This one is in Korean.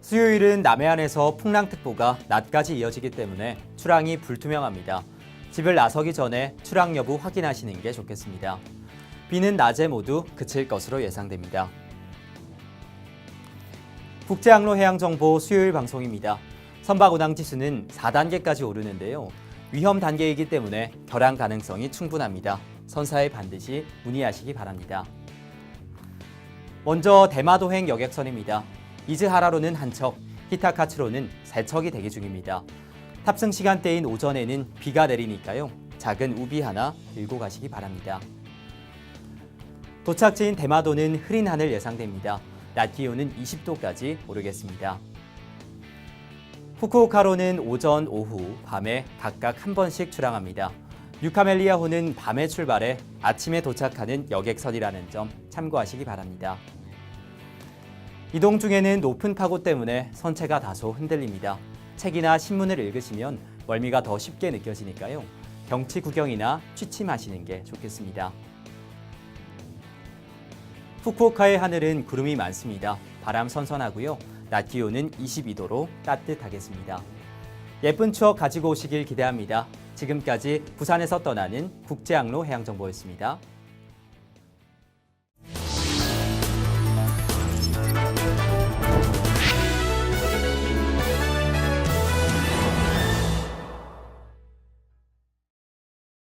수요일은 남해안에서 풍랑특보가 낮까지 이어지기 때문에 출항이 불투명합니다. 집을 나서기 전에 출항 여부 확인하시는 게 좋겠습니다. 비는 낮에 모두 그칠 것으로 예상됩니다. 국제항로 해양정보 수요일 방송입니다. 선박 운항 지수는 4단계까지 오르는데요. 위험 단계이기 때문에 결항 가능성이 충분합니다. 선사에 반드시 문의하시기 바랍니다. 먼저 대마도행 여객선입니다. 이즈하라로는 한 척, 히타카츠로는 세 척이 대기 중입니다. 탑승 시간대인 오전에는 비가 내리니까요. 작은 우비 하나 들고 가시기 바랍니다. 도착지인 대마도는 흐린 하늘 예상됩니다. 낮 기온은 20도까지 오르겠습니다. 후쿠오카로는 오전, 오후, 밤에 각각 한 번씩 출항합니다. 뉴카멜리아호는 밤에 출발해 아침에 도착하는 여객선이라는 점 참고하시기 바랍니다. 이동 중에는 높은 파고 때문에 선체가 다소 흔들립니다. 책이나 신문을 읽으시면 멀미가 더 쉽게 느껴지니까요. 경치 구경이나 취침하시는 게 좋겠습니다. 후쿠오카의 하늘은 구름이 많습니다. 바람 선선하고요. 낮 기온은 22도로 따뜻하겠습니다. 예쁜 추억 가지고 오시길 기대합니다. 지금까지 부산에서 떠나는 국제항로 해양정보였습니다.